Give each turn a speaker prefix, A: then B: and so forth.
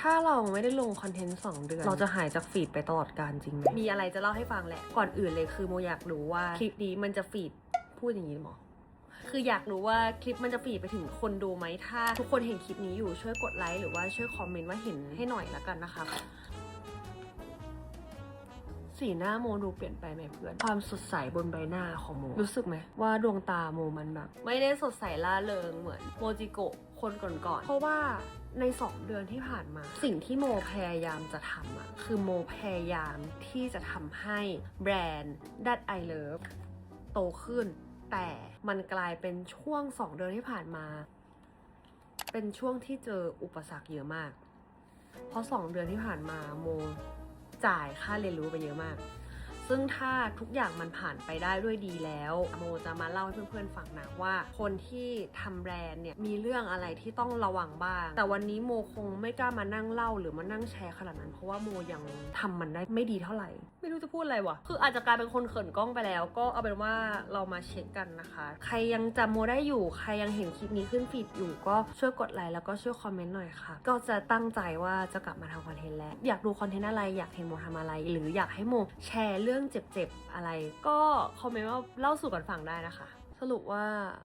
A: ถ้าเราไม่ได้ลงคอนเทนต์2เดือน เราจะหายจากฟีดไปตลอดการจริงไหมมีอะไรจะเล่าให้ฟังแหละ ก่อนอื่นเลยคือโมอยากรู้ว่าคลิปนี้มันจะฟีดพูดอย่างนี้หรอคืออยากรู้ว่าคลิปมันจะฟีดไปถึงคนดูไหมถ้า ทุกคนเห็นคลิปนี้อยู่ช่วยกดไลค์หรือว่าช่วยคอมเมนต์ว่าเห็นให้หน่อยละกันนะคะ สีหน้าโมดูเปลี่ยนไปไหมเพื่อน ความสดใสบนใบหน้าของโม รู้สึกไหมว่าดวงตาโมมันแบบ ไม่ได้สดใสล่าเริงเหมือนโมจิโกะคนก่อนๆ เพราะว่าใน 2 เดือนที่ผ่านมา สิ่งที่โมพยายามจะทำอะคือโมพยายามที่จะทำให้แบรนด์ that I love โตขึ้น แต่มันกลายเป็นช่วง 2 เดือนที่ผ่านมา เป็นช่วงที่เจออุปสรรคเยอะมาก เพราะ 2 เดือนที่ผ่านมาโม จ่ายค่าเรียนรู้ไปเยอะมาก ซึ่งถ้าทุกอย่างมันผ่านไปได้ด้วยดีแล้ว โมจะมาเล่าให้เพื่อนๆฟังนะว่า คนที่ทำแบรนด์เนี่ยมีเรื่องอะไรที่ต้องระวังบ้าง แต่วันนี้โมคงไม่กล้ามานั่งเล่าหรือมานั่งแชร์ขนาดนั้น เพราะว่าโมยังทำมันได้ไม่ดีเท่าไหร่ ไม่รู้จะพูดอะไรวะคืออาจจะกลายเป็นคนเขินกล้องไปแล้ว ก็เอาเป็นว่าเรามาเช็คกันนะคะ ใครยังจำโมได้อยู่ ใครยังเห็นคลิปนี้ขึ้นฟีดอยู่ก็ช่วยกดไลค์แล้วก็ช่วยคอมเมนต์หน่อยค่ะ ก็จะตั้งใจว่าจะกลับมาทำคอนเทนต์แล้ว อยากดูคอนเทนต์อะไร อยากเห็นโมทำอะไร หรืออยากให้โมแชร์เรื่องเจ็บๆอะไร ก็คอมเมนต์ว่าเล่าสู่กันฟังได้นะคะ สรุปว่า